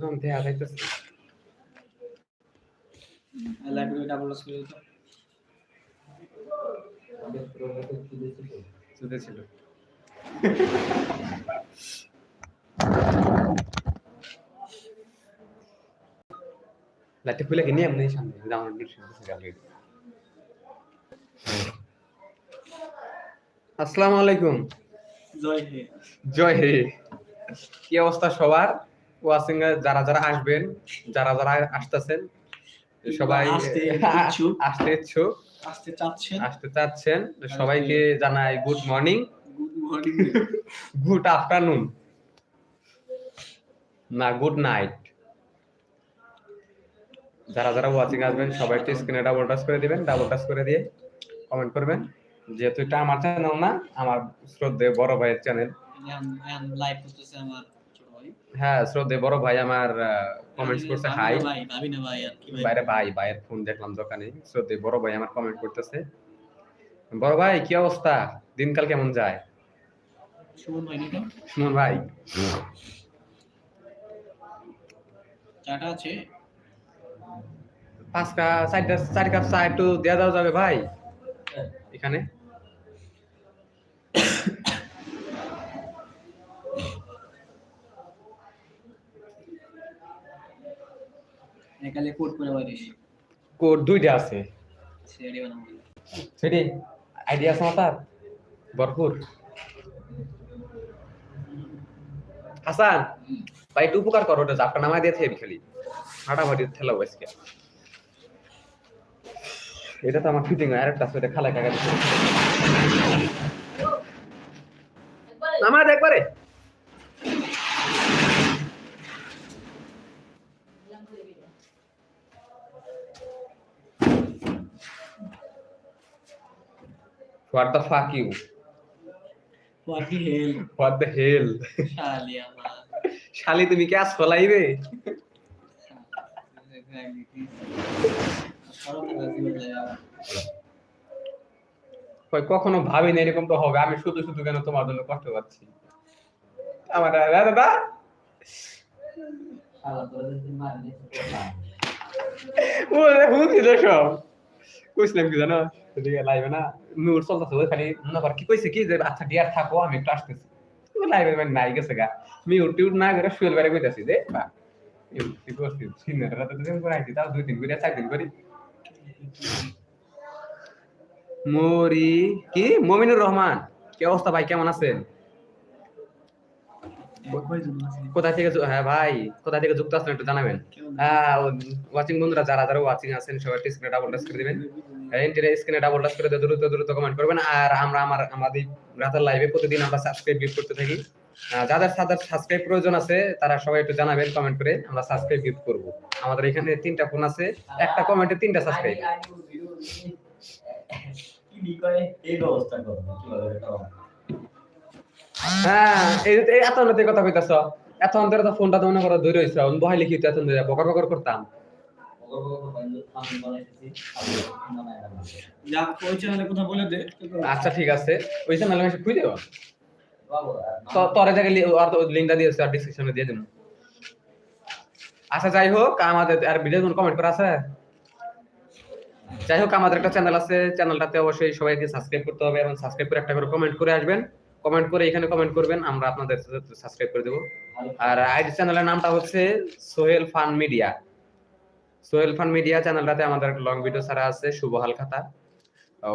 কম দেয়া যাইতেছে। Library double করে দিত। ছিল লাইটটা খুলে কিনে এমনি সামনে আসসালামু আলাইকুম। জয় হে জয় হে কি অবস্থা সবার? যারা যারা আসবেন যারা যারা আসতেছেন সবাই আসতে ইচ্ছুক। আসতে চাচ্ছেন। আসতে চাচ্ছেন। সবাইকে জানাই good morning good morning good afternoon না গুড নাইট যারা যারা ওয়াচিং আসবেন সবাই একটু স্ক্রিনে ডাবল টাচ করে দিবেন ডাবল টাচ করে দিয়ে কমেন্ট করবেন। যেহেতু এটা আমার চ্যানেল না আমার শ্রদ্ধে বড় ভাইয়ের চ্যানেল লাইভ করতেছে আমার হ্যাঁ শ্রদ্ধে বড় ভাই আমার কমেন্টস করছে হাই বাইরে ভাই ভাইয়ের ফোন দেখলাম দোকানে। শ্রদ্ধে বড় ভাই আমার কমেন্ট করতেছে। বড় ভাই কি অবস্থা? দিনকাল কেমন যায়? সুমন ভাই নিতো সুমন ভাই। চাটা আছে? পাঁচ কাপ চার কাপ চা একটু দেওয়া দেওয়া যাবে ভাই? এখানে? একালে কোট করে বাইরিস কোড দুইটা আছে। বানাবো সেটি আইডিয়া আছে আমার ভরপুর। হাসান ভাই একটু উপকার করো ওটা জাপটা নামাই দিয়ে থেবি খালি। হাঁটামাটি ঠেলা বসকে এটা তো আমার ফিটিং আর একটা আছে এটা খালা কাকা দিচ্ছে নামা দে একবারে। What the fuck you? What the hell What the hell? শালি আমার। শালি তুমি কি আস ফলাইবে? কখনো ভাবিনি এরকম তো হবে। আমি শুধু শুধু কেন তোমার জন্য কষ্ট পাচ্ছি? আমার দাদা ও হুঁছিল সব। কইছিলাম কি জানো? না। খালি কি কি যে আচ্ছা ডিয়ার থাকো, আমি একটু আসতেছি। মানে নাই গেছে গা। টিউট না করে শুয়েল বেড়ে কইতাছি যে তাও দুই দিন করে চার দিন করি মরি, কি? মমিনুর রহমান, কি অবস্থা ভাই? কেমন আছেন? কোথা থেকে হ্যাঁ ভাই কোথা থেকে যুক্ত আছেন একটু জানাবেন। ওয়াচিং বন্ধুরা যারা যারা ওয়াচিং আছেন সবাই একটু স্ক্রিনে ডাবল টাচ করে দিবেন। ইন্টারনেট স্ক্রিনে ডাবল টাচ করে দ্রুত দ্রুত কমেন্ট করবেন। আর আমরা আমার আমাদের রাতের লাইভে প্রতিদিন আমরা সাবস্ক্রাইব গিফট করতে থাকি। যাদের যাদের সাবস্ক্রাইব প্রয়োজন আছে তারা সবাই একটু জানাবেন কমেন্ট করে আমরা সাবস্ক্রাইব গিফট করব। আমাদের এখানে তিনটা ফোন আছে একটা কমেন্টে তিনটা সাবস্ক্রাইব এই ব্যবস্থা করব কীভাবে এটা হবে? হ্যাঁ এই এত কথা কইতাছ এত অন্তরে তো ফোনটা তো মনে করো ধরে হইছে বহাই লিখি তো এত বকর বকর করতাম। আচ্ছা ঠিক আছে। ওই চ্যানেল খুঁজে দেবো তোরে জায়গায় আর লিঙ্কটা দিয়েছে আর ডিসক্রিপশনে দিয়ে দেবো আচ্ছা যাই হোক আমাদের আর ভিডিও কোন কমেন্ট করা আছে? যাই হোক আমাদের একটা চ্যানেল আছে চ্যানেলটাতে অবশ্যই সবাইকে সাবস্ক্রাইব করতে হবে এবং সাবস্ক্রাইব করে একটা করে কমেন্ট করে আসবেন। কমেন্ট করে এখানে কমেন্ট করবেন, আমরা আপনাদের সাবস্ক্রাইব করে দেবো। আর আইডি চ্যানেলের নামটা হচ্ছে Sohel fun media. Sohel fun media চ্যানেলটাতে আমাদের লং ভিডিও ছাড়া আছে, শুভ হালখাতা।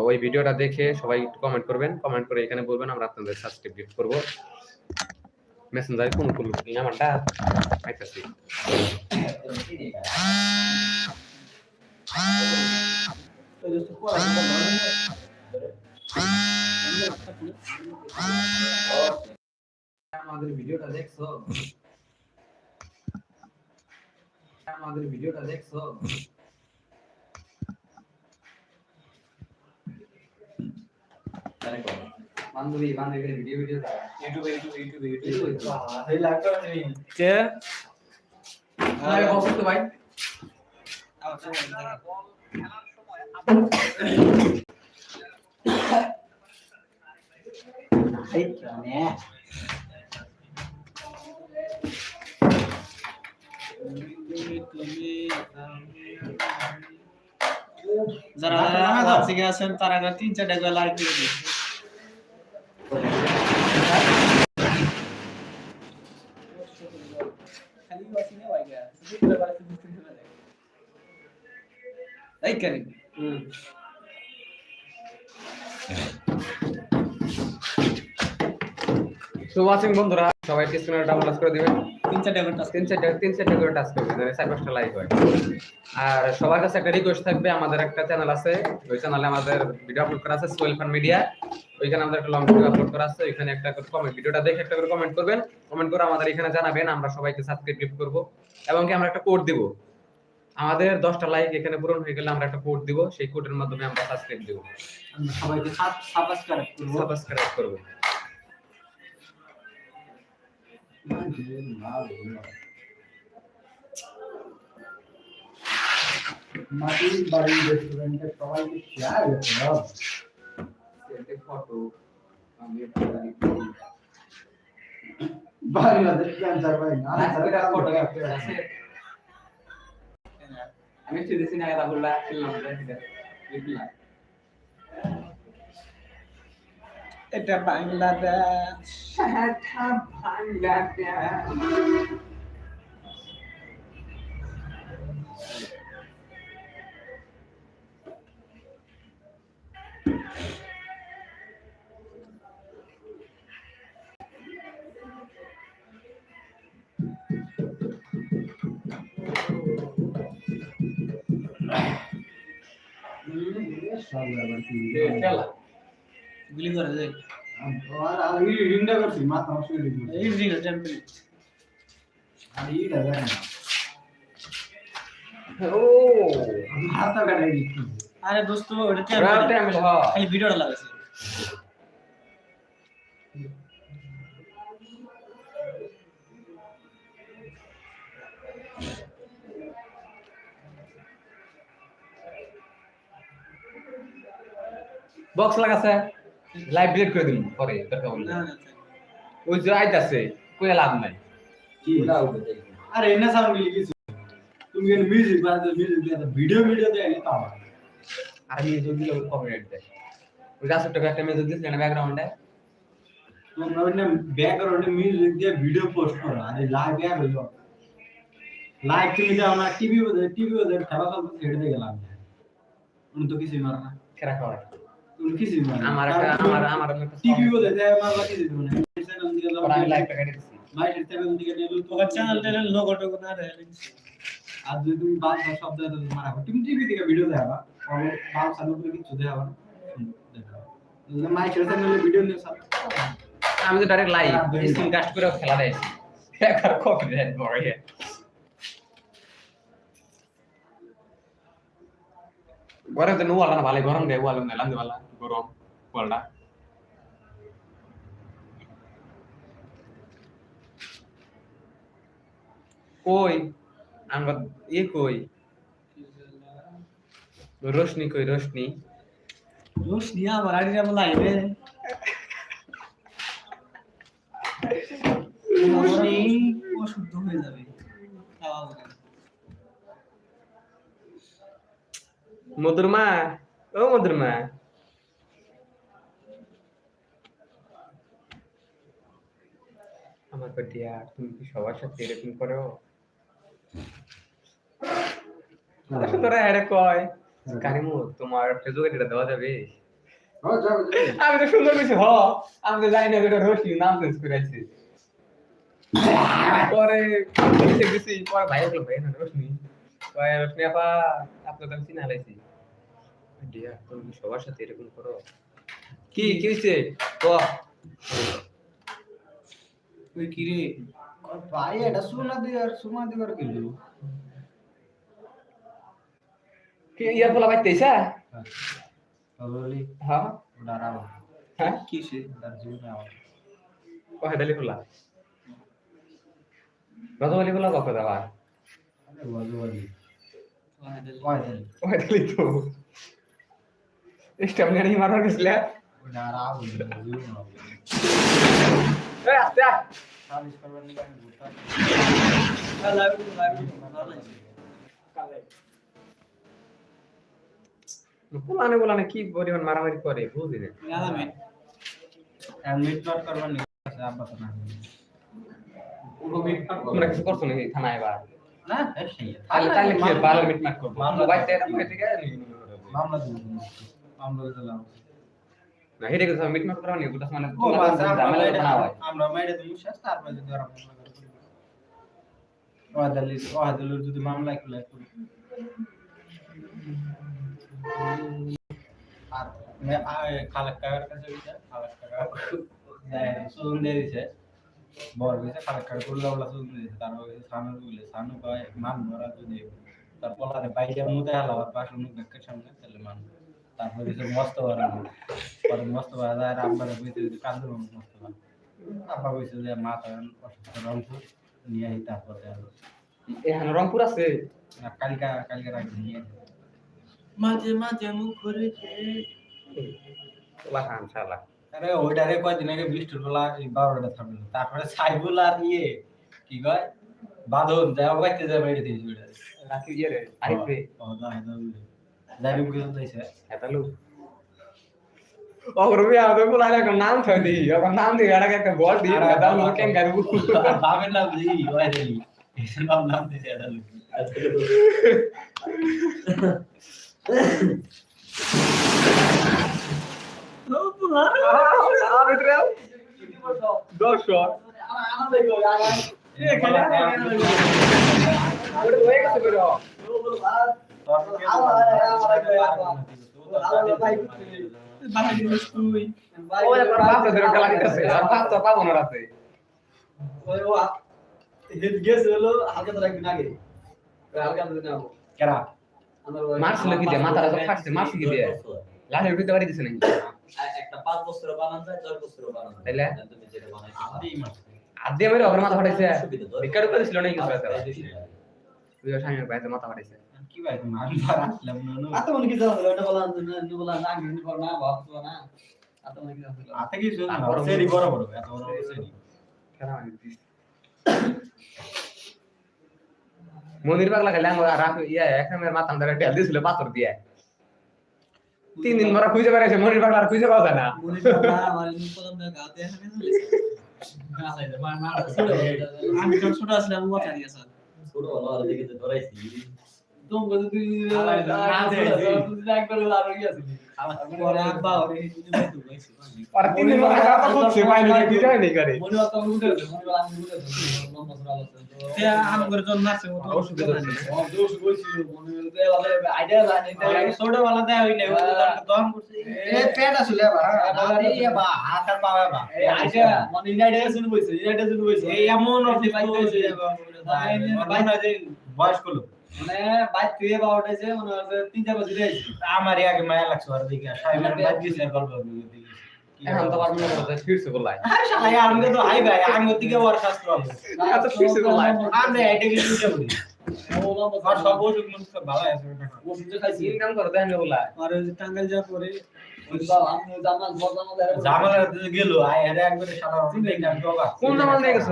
ওই ভিডিওটা দেখে সবাই কমেন্ট করবেন কমেন্ট করে এখানে বলবেন, আমরা আপনাদের সাবস্ক্রাইব গিফট করব। মেসেঞ্জারে কোন কোন নাম্বারটা পাইতেছি। আমাদের ভিডিওটা দেখছ? আমাদের ভিডিওটা দেখছ। বান্ধবী বান্ধবীর ভিডিও ভিডিও ইউটিউবে ইউটিউবে ইউটিউবে লাগতো ভাই। এই প্রাণে। যারা আজকে আছেন তারা তিন চারটা করে লাইক দিয়ে দিন Ay, Karen. Mm. বন্ধুরা সবাই স্ক্রিনে ডাউনলোড করে দিবেন। তিন চারটা করে তিন চারটা তিন চারটা করে টাচ করবে যাতে চার পাঁচটা লাইক হয়। আর সবার কাছে একটা রিকোয়েস্ট থাকবে আমাদের একটা চ্যানেল আছে ওই চ্যানেলে আমাদের ভিডিও আপলোড করা আছে সোয়েল ফান মিডিয়া ওইখানে আমাদের একটা লং ভিডিও আপলোড করা আছে ওইখানে একটা কমেন্ট ভিডিওটা দেখে একটা করে কমেন্ট করবেন। কমেন্ট করে আমাদের এখানে জানাবেন আমরা সবাইকে সাবস্ক্রাইব করব এবং কি আমরা একটা কোড দিব। আমাদের দশটা লাইক এখানে পূরণ হয়ে গেলে আমরা একটা কোড দিব সেই কোডের মাধ্যমে আমরা সাবস্ক্রাইব দিব। সবাইকে সাবস্ক্রাইব করব। সাবস্ক্রাইব করব। মাটির বাড়ি রেস্টুরেন্টে সবাইকে শেয়ার করতে ফটো বাংলাদেশ ক্যান্সার ভাই না ফটো আছে আমি চিন্তা না কথা বললা ছিলাম দেখলাম এটা বাংলাদেশ। ব্যাপার কি খেলা। গুলি করে যায় আর আর এই রিডিংটা করছি মাথা নষ্ট করে দিছি এই রিং টেম্পল আর এইটা দেখেন ও মাথা কাটাই দিচ্ছি আরে দোস্ত ওটা টেম্পল খালি ভিডিওটা লাগাইছে। বক্স লাগাছে। লাইভ ডিলিট করে দিন পরে দরকার হলে। না না ওই যে আইতাছে কই লাভ নাই। কি? আরে এনে সাউন্ড গুলি কিছু তুমি কেন মিউজিক বাজে মিউজিক দিয়ে ভিডিও ভিডিও দিয়ে আইলে পাওয়া আর এই দিলে কপিরাইট দেয়। ওই রাসুর টাকা একটা মেসেজ দিছিল না ব্যাকগ্রাউন্ডে তোমরা ওখানে ব্যাকগ্রাউন্ডে মিউজিক দিয়ে ভিডিও পোস্ট করো। আরে লাইভ অ্যাপ হইল লাইভ তুমি দাও না টিভি টিভি ওদের খেলা চলতে ছেড়ে দিয়ে গেলাম তো কিছুই মারে না। খেলা মারে আমার একটা আমার আমার টিভি ওদের দেয় মারবা কিছুই দিবে না আমি লাইভ বাইরের দিকে তো চ্যানেল টেনেল লোগো টোগো না রে আর যদি তুমি বাদ দাও সব মারা তুমি টিভি থেকে ভিডিও দেখাবা। আর বাল চালু করে কিছু দেখাবা মাইকের চ্যানেলে ভিডিও নিয়ে সব আমি তো ডাইরেক্ট লাইভ স্ক্রিন কাস্ট করে খেলা দেয়। কপিরাইট পড়ে ঘরে তো নোয়ালা না ভালো গরম দেয় ওয়াল না লান্দে ভালো গরম ওয়ালটা কই আমরা এ কই রোশনি কই রোশনি রোশ নিয়ে আমার আইডি যাব লাইভে রোশনি অশুদ্ধ হয়ে যাবে তাও হবে না। মধুর মা ও মধুর মা আমার তুমি কি সবার সাথে এরকম করো? তোরা এটা কয়? কারিমু তোমার ফেসবুকে এটা দেওয়া যাবে? যাও যাও আমি তো সুন্দর কিছু হ। আমি তো জানি না যেটা রশি নাম চেঞ্জ করে আছি। পরে পরে ভাই ভাই না রশনি কয় রশনি আপা আপনার তো আমি চিনা ডিয়া তুমি সবার সাথে এরকম করো? কি কি হইছে? ক। ওই কি রে? ভাই এটা সোনা দিবার কি লিও কি ইয়া বলা হ্যাঁ। রাবা হ্যাঁ। কি সে? তার জীবনে আবার কয় দালি খোলা গতকালি খোলা কত দাবা আরে কয় তো স্টাম নিয়ে গেছিলে পোলানে পোলানে কি পরিমাণ মারামারি করে বুঝি না তোমরা কিছু করছ নাকি থানায় এবার মানে হয়। আমরা মাইরে দিমু শেষ তারপরে যদি মামলা আর মে কাছে গেছে খালাক কাকা দিছে। বর গেছে খালাক কাকা করলে ওলা দিছে তারপর গেছে সানু বলে সানু কয় মান ধরা যদি তার পলারে বাইরে মুতে হালা আর পাশে মুখ দেখে সামনে তাহলে মান তারপর গেছে মস্ত বড় পরে মস্ত বড় আর আব্বারে কইছে কান্দু মস্ত বড় আব্বা কইছে যে মা তো অসুস্থ রংপুর নিয়ে আই তারপরে আর এখানে রংপুর আছে? কালকা কালকা রাখি নিয়ে মাঝে মাঝে মুখ করেছে পোলা খান শালা। আরে ওইটারে কয়দিন আগে বৃষ্টির বেলা এই বারোটা থামলো। তারপরে সাইবুল আর ইয়ে কি কয়? বাঁধন যায় বাইতে যায় বাইরে দিয়েছে ওইটা রাখি ইয়ে রে। আরিফ রে ও দা হেদা যাবি বুঝে যাইছে। হেতালু অগ্রবি আদে পোলা একটা নাম থই দি এখন নাম দি এটাকে একটা বল দি আরে হেতাল বাবা। কেন গাইবু বাবের নাম জি ওই দেলি এর নাম নাম দিছে এটা লোক। দর্শক ওটা হয়ে কেরা মারছিল কি দিয়ে? মাথাটা ফাটছে মারছিল কি দিয়ে? লাঠি উঠতে পারি দিছে নাকি? একটা পাঁচ বছর বানান যায় দশ বছর বানান যায়। তাইলে? তুমি যেটা বানাই আদি মাছ আদি আমি ওপরে মাথা ফাটাইছে সুবিধা তো। ভিক্ষা ঢুকে দিছিল নাকি কিছু একটা তাই বেশি লাগে। তুই মাথা ফাটাইছে কি ভাই তুমি আমি বার আসলাম না না। হাতে কি শুন আর বড় বড়- সেরি বড় বড় এত বড় সেরি। খেলা মানে মনির পাগলা খেলে আমার রাখ ইয়া একরামের মাথা ঢেল দিছিল পাথর দিয়ে। তিন দিন ধরে খুঁজে বেড়াইছে মনির পাগলা আর খুঁজে পাওয়া যায় না। আমি যখন ছোট আসলাম মজা দিয়েছ। ছোট ভালো আর দেখে ধরাইছি। পরে আব্বা ওরে আর তিন দিন ধরে খাওয়া করছে পাইনি কি যায় নাই করে তে আম করে জন্য আছে ও তো ওষুধ দিছে। ছোট তো এ পেট আসলে বা আরে বা হাত আর পাওয়া বা এই এমন অর্থে পাইতে হইছে বয়স কলো আমার আগে মায়া লাগছে আর দিকে গল্প এখন তো পারব না বলতে ফিরছে বলাই? শালা আমি তো হাই ভাই আমি দিকে ওর শাস্ত্র এত ফিরছে বলাই। আমরা এটা কিছু দেবো আর সব ওষুধ মুখ সব ভালো করে দেন বলাই। আর ওই যে টাঙ্গাইল যা পরে গেল এটা একবারে শালা দেখে কোন জামাল নিয়ে গেছে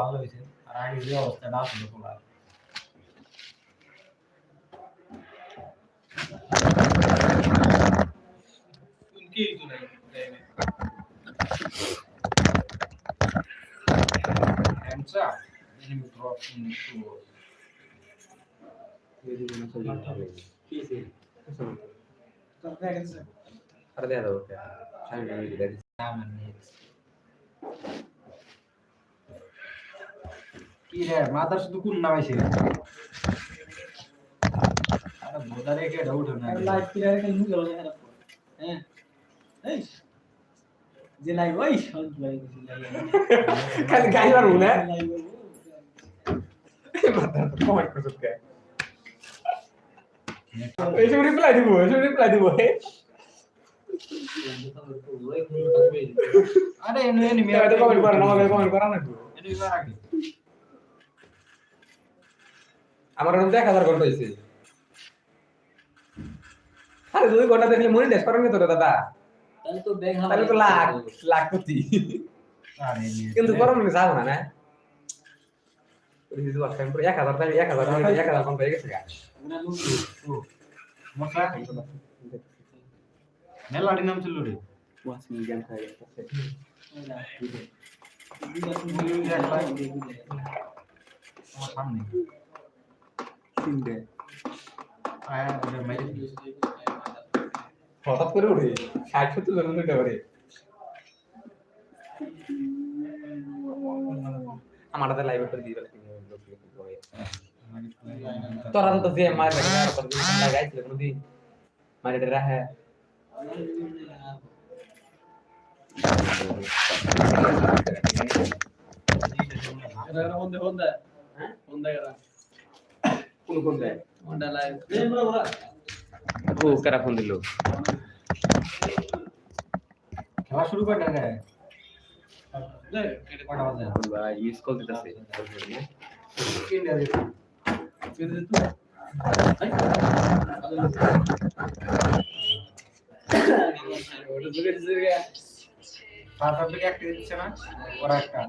ভালো হয়েছে। আর আগে যে অবস্থা না ছিল পোলা কি তো নাই Hamza, enemy drop into আরে দেয়া দাও ওকে আমি আমি দিয়ে দিচ্ছি। diamond hits. কি রে? মাদার শুধু কোন নামাইছে। আরে বোদারে কে ডাউট না। লাইভ প্লেয়ার কে নিয়ে গেল হ্যাঁ। এই যে লাইভ ওই শান্ত লাইভ খালি গাই মারবো না লাইভ কমেন্ট করছ কে? এইসব রিপ্লাই দিব এইসব রিপ্লাই দিব আরে এনে এনে মেয়ে কমেন্ট করে না কমেন্ট করা না এনে আগে। আমার ওরকম এক হাজার ঘণ্টা হয়েছে। আরে দুই ঘণ্টা দেখলে মনে দেশ করেন তো দাদা। তাহলে তো লাখ লাখ কোটি। কিন্তু গরম মনে যাব না না? এক হাজার এক হাজার এক হাজার ঘণ্টা হয়ে গেছে নাম ছিল রে। খাই। আমার সামনে। তিনটে আয়া ওটা মেরে হঠাৎ করে উঠে ষাট সত্তর জন উঠে পারে আমার হাতে লাইভ করে দিয়ে তোরা তো যে মার লাগাইছিল কোনদিন মারে রাহে কোন কোন দেয়? ও কারা ফোন দিল? খেলা শুরু করে ভাই কল দিতেছে। দিছে একটা দিচ্ছে না? ওরা একটা।